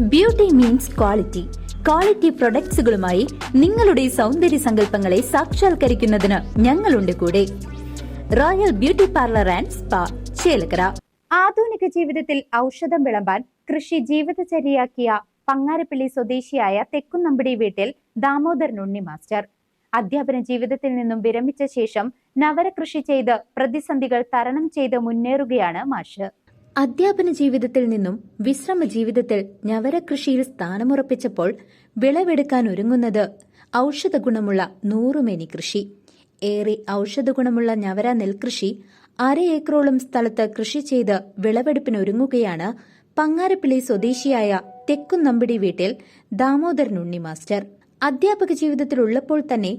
Beauty means quality quality പ്രൊഡക്ട്സുകളുമായി നിങ്ങളുടെ സൗന്ദര്യ സങ്കല്പങ്ങളെ സാക്ഷാത്കരിക്കുന്നതിന് ഞങ്ങളുണ്ട് കൂടെ. Royal beauty parlour and spa Chelakkara. ആധുനിക ജീവിതത്തിൽ ഔഷധം വിളമ്പാൻ കൃഷി ജീവിതചര്യയാക്കിയ പങ്ങാരപ്പള്ളി സ്വദേശിയായ തെക്കുന്നമ്പടി വീട്ടിൽ ദാമോദരൻ ഉണ്ണി മാസ്റ്റർ. അധ്യാപന ജീവിതത്തിൽ നിന്നും വിരമിച്ച ശേഷം നവര കൃഷി ചെയ്ത് പ്രതിസന്ധികൾ തരണം ചെയ്ത് മുന്നേറുകയാണ് മാഷ്. അധ്യാപന ജീവിതത്തിൽ നിന്നും വിശ്രമ ജീവിതത്തിൽ ഞവര കൃഷിയിൽ സ്ഥാനമുറപ്പിച്ചപ്പോൾ വിളവെടുക്കാൻ ഒരുങ്ങുന്നത് ഔഷധ ഗുണമുള്ള നൂറുമേനി കൃഷി. ഏറെ ഔഷധ ഗുണമുള്ള ഞവര നെൽകൃഷി അര ഏക്കറോളം സ്ഥലത്ത് കൃഷി ചെയ്ത് വിളവെടുപ്പിന് ഒരുങ്ങുകയാണ് പങ്ങാരപ്പിള്ളി സ്വദേശിയായ തെക്കുന്നമ്പടി വീട്ടിൽ ദാമോദരൻ ഉണ്ണി മാസ്റ്റർ. അധ്യാപക ജീവിതത്തിലുള്ളപ്പോൾ തന്നെ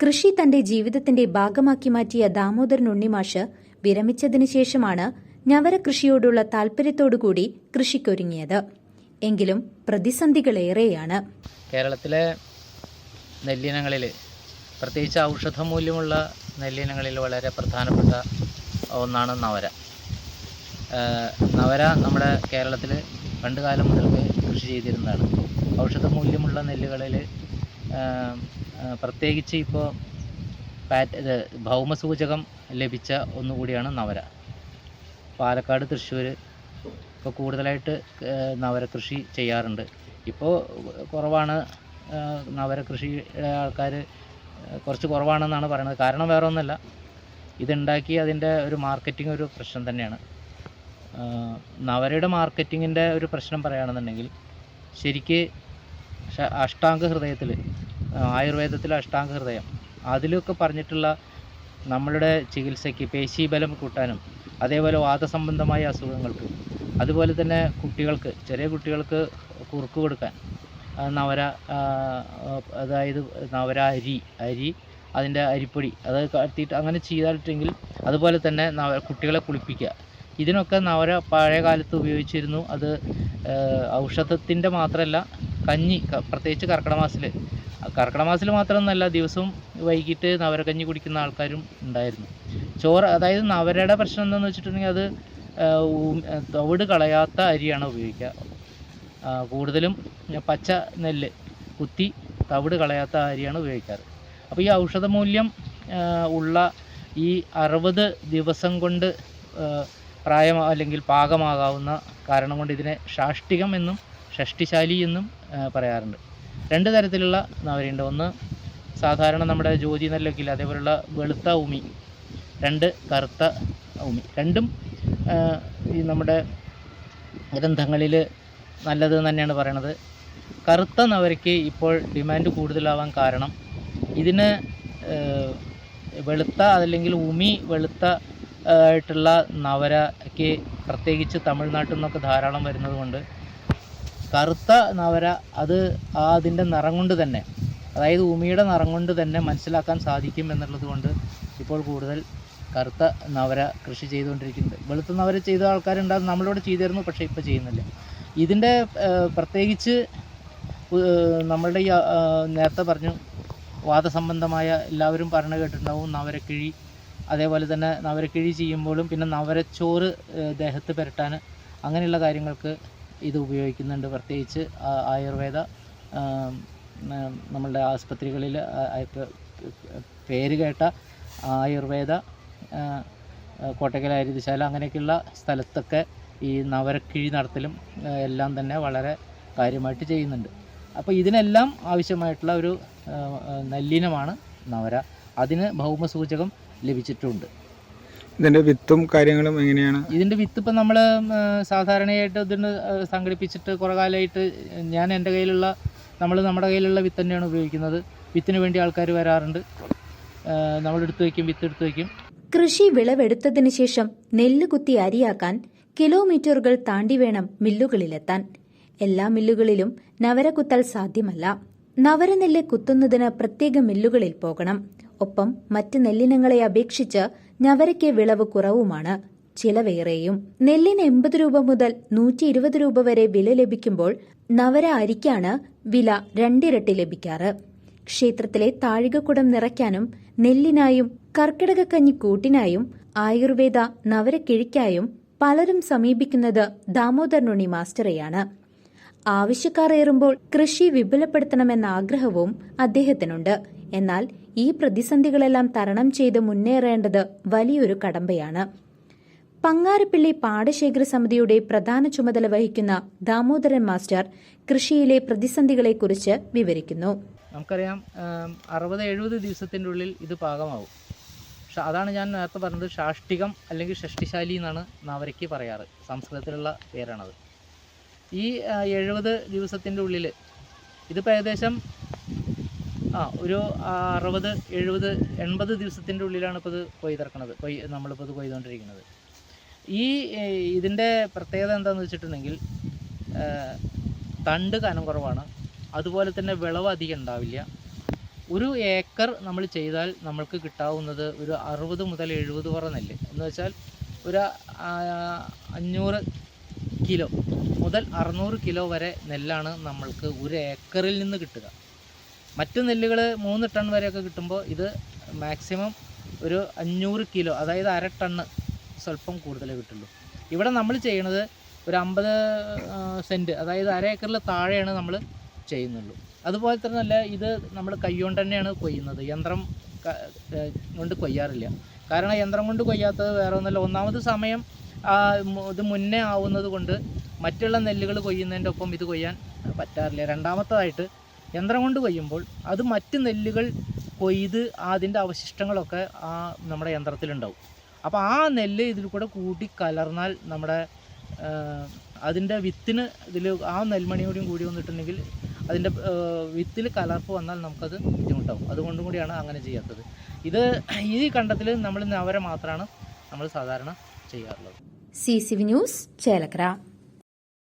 കൃഷി തന്റെ ജീവിതത്തിന്റെ ഭാഗമാക്കി മാറ്റിയ ദാമോദരൻ ഉണ്ണിമാഷ് വിരമിച്ചതിനു ശേഷമാണ് ഞവര കൃഷിയോടുള്ള താല്പര്യത്തോടുകൂടി കൃഷിക്കൊരുങ്ങിയത്. എങ്കിലും പ്രതിസന്ധികളേറെയാണ്. കേരളത്തിലെ നെല്ലിനങ്ങളിൽ പ്രത്യേകിച്ച് ഔഷധ മൂല്യമുള്ള നെല്ലിനങ്ങളിൽ വളരെ പ്രധാനപ്പെട്ട ഒന്നാണ് നവര. നവര നമ്മുടെ കേരളത്തിൽ പണ്ട് കാലം മുതൽക്ക് കൃഷി ചെയ്തിരുന്നതാണ്. ഔഷധ മൂല്യമുള്ള നെല്ലുകളിൽ പ്രത്യേകിച്ച് ഇപ്പോൾ പാറ്റ് ഭൗമസൂചകം ലഭിച്ച ഒന്നുകൂടിയാണ് നവര. പാലക്കാട് തൃശ്ശൂർ ഇപ്പോൾ കൂടുതലായിട്ട് നവരകൃഷി നവര കൃഷി ചെയ്യാറുണ്ട്. ഇപ്പോൾ കുറവാണ് നവരകൃഷി ആൾക്കാർ കുറച്ച് കുറവാണെന്നാണ് പറയുന്നത്. കാരണം വേറെ ഒന്നുമല്ല ഇതുണ്ടാക്കി അതിന്റെ ഒരു മാർക്കറ്റിംഗ് ഒരു പ്രശ്നം തന്നെയാണ്. നവരയുടെ മാർക്കറ്റിങ്ങിന്റെ ഒരു പ്രശ്നം പറയുകയാണെന്നുണ്ടെങ്കിൽ ശരിക്ക് അഷ്ടാംഗ ഹൃദയത്തിൽ ആയുർവേദത്തിലെ അഷ്ടാംഗ ഹൃദയം അതിലൊക്കെ പറഞ്ഞിട്ടുള്ള നമ്മളുടെ ചികിത്സയ്ക്ക് പേശീബലം കൂട്ടാനും അതേപോലെ വാദസംബന്ധമായ അസുഖങ്ങൾക്ക് അതുപോലെ തന്നെ കുട്ടികൾക്ക് ചെറിയ കുട്ടികൾക്ക് കുറുക്ക് കൊടുക്കാൻ നവര അതായത് നവര അരി അരി അതിന്റെ അരിപ്പൊടി അത് കത്തിയിട്ട് അങ്ങനെ ചെയ്തിട്ടെങ്കിൽ അതുപോലെ തന്നെ നവ കുട്ടികളെ കുളിപ്പിക്കുക. ഇതിനൊക്കെ നവര പഴയ കാലത്ത് ഉപയോഗിച്ചിരുന്നു. അത് ഔഷധത്തിന്റെ മാത്രമല്ല കഞ്ഞി പ്രത്യേകിച്ച് കർക്കിടക മാസത്തിൽ കർക്കിടക മാസത്തിൽ മാത്രമൊന്നുമല്ല ദിവസവും വൈകിട്ട് നവരക്കഞ്ഞി കുടിക്കുന്ന ആൾക്കാരും ഉണ്ടായിരുന്നു. ചോറ് അതായത് അവരുടെ പ്രശ്നം എന്താണെന്ന് വെച്ചിട്ടുണ്ടെങ്കിൽ അത് തവിട് കളയാത്ത അരിയാണ് ഉപയോഗിക്കുക. കൂടുതലും പച്ച നെല്ല് കുത്തി തവിട് കളയാത്ത അരിയാണ് ഉപയോഗിക്കാറ്. അപ്പോൾ ഈ ഔഷധമൂല്യം ഉള്ള ഈ അറുപത് ദിവസം കൊണ്ട് പ്രായം അല്ലെങ്കിൽ പാകമാകാവുന്ന കാരണം കൊണ്ട് ഇതിനെ ഷാഷ്ടികം എന്നും ഷഷ്ടിശാലി എന്നും പറയാറുണ്ട്. രണ്ട് തരത്തിലുള്ള നവരയുണ്ട് ഒന്ന് സാധാരണ നമ്മുടെ ജ്യോതി നെല്ലൊക്കെ അതേപോലുള്ള വെളുത്ത ഉമി രണ്ട് കറുത്ത ഭൂമി രണ്ടും ഈ നമ്മുടെ ഗ്രന്ഥങ്ങളിൽ നല്ലത് തന്നെയാണ് പറയണത്. കറുത്ത നവരയ്ക്ക് ഇപ്പോൾ ഡിമാൻഡ് കൂടുതലാവാൻ കാരണം ഇതിന് വെളുത്ത അതല്ലെങ്കിൽ ഉമി വെളുത്ത ആയിട്ടുള്ള നവരയ്ക്ക് പ്രത്യേകിച്ച് തമിഴ്നാട്ടിൽ നിന്നൊക്കെ ധാരാളം വരുന്നത് കൊണ്ട് കറുത്ത നവര അത് ആ അതിന്റെ നിറം കൊണ്ട് തന്നെ അതായത് ഉമിയുടെ നിറം കൊണ്ട് തന്നെ മനസ്സിലാക്കാൻ സാധിക്കും എന്നുള്ളത് കൊണ്ട് ഇപ്പോൾ കൂടുതൽ കറുത്ത നവര കൃഷി ചെയ്തുകൊണ്ടിരിക്കുന്നുണ്ട്. വെളുത്ത നവര ചെയ്ത ആൾക്കാരുണ്ടാകും നമ്മളിവിടെ ചെയ്തിരുന്നു പക്ഷേ ഇപ്പോൾ ചെയ്യുന്നില്ല. ഇതിന്റെ പ്രത്യേകിച്ച് നമ്മളുടെ ഈ നേരത്തെ പറഞ്ഞു വാദസംബന്ധമായ എല്ലാവരും പറഞ്ഞു കേട്ടിട്ടുണ്ടാവും നവരക്കിഴി അതേപോലെ തന്നെ നവരക്കിഴി ചെയ്യുമ്പോഴും പിന്നെ നവരച്ചോറ് ദേഹത്ത് പുരട്ടാൻ അങ്ങനെയുള്ള കാര്യങ്ങൾക്ക് ഇത് ഉപയോഗിക്കുന്നുണ്ട്. പ്രത്യേകിച്ച് ആയുർവേദ നമ്മളുടെ ആസ്പത്രികളിൽ പേര് കേട്ട ആയുർവേദ കോട്ടക്കൽ അരുതിശാല അങ്ങനെയൊക്കെയുള്ള സ്ഥലത്തൊക്കെ ഈ നവരക്കിഴി നടത്തലും എല്ലാം തന്നെ വളരെ കാര്യമായിട്ട് ചെയ്യുന്നുണ്ട്. അപ്പോൾ ഇതിനെല്ലാം ആവശ്യമായിട്ടുള്ള ഒരു നല്ലിനമാണ് നവര. അതിന് ഭൗമസൂചകം ലഭിച്ചിട്ടുണ്ട്. ഇതിന്റെ വിത്തും കാര്യങ്ങളും എങ്ങനെയാണ്? ഇതിന്റെ വിത്ത് ഇപ്പം നമ്മൾ സാധാരണയായിട്ട് ഇതിന് സംഘടിപ്പിച്ചിട്ട് കുറേ കാലമായിട്ട് ഞാൻ എന്റെ കയ്യിലുള്ള നമ്മൾ നമ്മുടെ കയ്യിലുള്ള വിത്ത് തന്നെയാണ് ഉപയോഗിക്കുന്നത്. വിത്തിന് വേണ്ടി ആൾക്കാർ വരാറുണ്ട്. നമ്മളെടുത്ത് വയ്ക്കും വിത്ത് എടുത്ത് വയ്ക്കും. കൃഷി വിളവെടുത്തതിനു ശേഷം നെല്ല് കുത്തി അരിയാക്കാൻ കിലോമീറ്ററുകൾ താണ്ടി വേണം മില്ലുകളിലെത്താൻ. എല്ലാ മില്ലുകളിലും നവര സാധ്യമല്ല. നവരനെല്ല് കുത്തുന്നതിന് പ്രത്യേക മില്ലുകളിൽ പോകണം. ഒപ്പം മറ്റ് നെല്ലിനങ്ങളെ അപേക്ഷിച്ച് ഞവരയ്ക്ക് വിളവ് കുറവുമാണ്. ചിലവേറെയും. നെല്ലിന് എൺപത് രൂപ മുതൽ നൂറ്റി ഇരുപത് രൂപ വരെ വില ലഭിക്കുമ്പോൾ നവര അരിക്കാണ് വില രണ്ടിരട്ടി ലഭിക്കാറ്. ക്ഷേത്രത്തിലെ താഴികക്കുടം നിറയ്ക്കാനും നെല്ലിനായും കർക്കിടകക്കഞ്ഞി കൂട്ടിനായും ആയുർവേദ നവരക്കിഴിക്കായും പലരും സമീപിക്കുന്നത് ദാമോദരനുണ്ണി മാസ്റ്ററെയാണ്. ആവശ്യക്കാർ ഏറുമ്പോൾ കൃഷി വിപുലപ്പെടുത്തണമെന്ന ആഗ്രഹവും അദ്ദേഹത്തിനുണ്ട്. എന്നാൽ ഈ പ്രതിസന്ധികളെല്ലാം തരണം ചെയ്ത് മുന്നേറേണ്ടത് വലിയൊരു കടമ്പയാണ്. പങ്ങാരപ്പിള്ളി പാടശേഖര സമിതിയുടെ പ്രധാന ചുമതല വഹിക്കുന്ന ദാമോദരൻ മാസ്റ്റർ കൃഷിയിലെ പ്രതിസന്ധികളെക്കുറിച്ച് വിവരിക്കുന്നു. നമുക്കറിയാം അറുപത് എഴുപത് ദിവസത്തിന്റെ ഉള്ളിൽ ഇത് പാകമാവും. പക്ഷെ അതാണ് ഞാൻ നേരത്തെ പറഞ്ഞത് ഷാഷ്ടികം അല്ലെങ്കിൽ ഷഷ്ടിശാലി എന്നാണ് നവരയ്ക്ക് പറയാറ്. സംസ്കൃതത്തിലുള്ള പേരാണത്. ഈ എഴുപത് ദിവസത്തിന്റെ ഉള്ളിൽ ഇതിപ്പോൾ ഏകദേശം ആ ഒരു അറുപത് എഴുപത് എൺപത് ദിവസത്തിന്റെ ഉള്ളിലാണ് ഇപ്പോൾ ഇത് കൊയ്തിറക്കണത് കൊയ് നമ്മളിപ്പോൾ ഇത് കൊയ്തുകൊണ്ടിരിക്കുന്നത് ഈ ഇതിന്റെ പ്രത്യേകത എന്താണെന്ന് വെച്ചിട്ടുണ്ടെങ്കിൽ തണ്ട് കനം കുറവാണ്. അതുപോലെ തന്നെ വിളവ് അധികം ഉണ്ടാവില്ല. ഒരു ഏക്കർ നമ്മൾ ചെയ്താൽ നമ്മൾക്ക് കിട്ടാവുന്നത് ഒരു അറുപത് മുതൽ എഴുപത് പറ നെല്ല്. എന്ന് വെച്ചാൽ ഒരു അഞ്ഞൂറ് കിലോ മുതൽ അറുന്നൂറ് കിലോ വരെ നെല്ലാണ് നമ്മൾക്ക് ഒരു ഏക്കറിൽ നിന്ന് കിട്ടുക. മറ്റു നെല്ലുകൾ മൂന്ന് ടൺ വരെയൊക്കെ കിട്ടുമ്പോൾ ഇത് മാക്സിമം ഒരു അഞ്ഞൂറ് കിലോ അതായത് അര ടണ്ണ് സ്വല്പം കൂടുതലേ കിട്ടുള്ളൂ. ഇവിടെ നമ്മൾ ചെയ്യണത് ഒരു അമ്പത് സെന്റ് അതായത് അര ഏക്കറിൽ താഴെയാണ് നമ്മൾ ചെയ്യുന്നുള്ളൂ. അതുപോലെ തന്നെ അല്ല ഇത് നമ്മൾ കൈകൊണ്ട് തന്നെയാണ് കൊയ്യുന്നത്. യന്ത്രം കൊണ്ട് കൊയ്യാറില്ല. കാരണം യന്ത്രം കൊണ്ട് കൊയ്യാത്തത് വേറെ ഒന്നല്ല. ഒന്നാമത് സമയം ഇത് മുന്നേ ആവുന്നത് കൊണ്ട് മറ്റുള്ള നെല്ലുകൾ കൊയ്യുന്നതിന്റെ ഒപ്പം ഇത് കൊയ്യാൻ പറ്റാറില്ല. രണ്ടാമത്തതായിട്ട് യന്ത്രം കൊണ്ട് കൊയ്യുമ്പോൾ അത് മറ്റ് നെല്ലുകൾ കൊയ്ത് അതിന്റെ അവശിഷ്ടങ്ങളൊക്കെ ആ നമ്മുടെ യന്ത്രത്തിലുണ്ടാവും. അപ്പോൾ ആ നെല്ല് ഇതിൽ കൂടെ കൂട്ടി കലർന്നാൽ നമ്മുടെ അതിന്റെ വിത്തിന് ഇതിൽ ആ നെൽമണിയോടും കൂടി വന്നിട്ടുണ്ടെങ്കിൽ അതിന്റെ വിത്തിൽ കലർപ്പ് വന്നാൽ നമുക്കത് ബുദ്ധിമുട്ടാവും. അതുകൊണ്ടും കൂടിയാണ് അങ്ങനെ ചെയ്യാത്തത്. ഇത് ഈ കണ്ടത്തിൽ നമ്മൾ നവര മാത്രമാണ് നമ്മൾ സാധാരണ ചെയ്യാറുള്ളത്. C C V news Chelakkara.